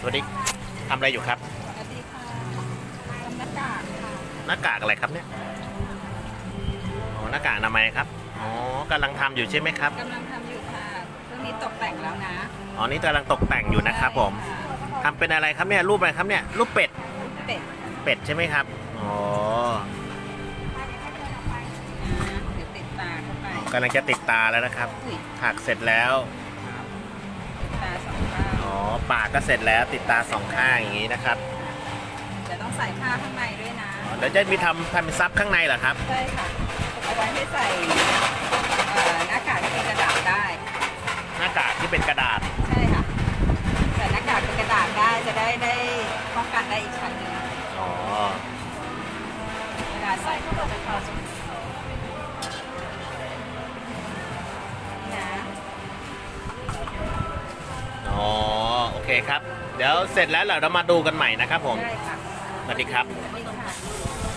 สวัสดีทำอะไรอยู่ครับ สวัสดีค่ะทำหน้ากากค่ะหน้ากากอะไรครับเนี่ยอ๋อหน้ากากอนามัยครับ อ๋อกำลังทำอยู่ใช่ไหมครับ กำลังทำอยู่ค่ะเครื่องนี้ตกแต่งแล้วนะอ๋อ นี่กำลังตกแต่งอยู่นะครับผมทำเป็นอะไรครับเนี่ย รูปอะไรครับเนี่ย รูปเป็ดเป็ดเป็ดใช่ไหมครับ อ๋อนะเดี๋ยวติดตาเข้าไปกำลังจะติดตาแล้วนะครับ อุ้ยถักเสร็จแล้ว อ๋อปากก็เสร็จแล้วติดตาสองข้างอย่างนี้นะครับเดี๋ยวต้องใส่ผ้าข้างในด้วยนะอ๋อเดี๋ยวจะมีทำทำเป็นซับข้างในเหรอครับ ใช่ค่ะเอาไว้ให้ใส่เอ่อหน้ากากที่เป็นกระดาษได้ หน้ากากที่เป็นกระดาษ ใช่ค่ะใส่หน้ากากเป็นกระดาษได้จะได้ได้ป้องกันได้อีกชั้นหนึงอ๋อ เวลาใส่ก็ต้องพอสมนะ ครับ เดี๋ยวเสร็จแล้วเรามาดูกันใหม่นะครับผม ได้ค่ะสวัสดีครับ สวัสดีค่ะ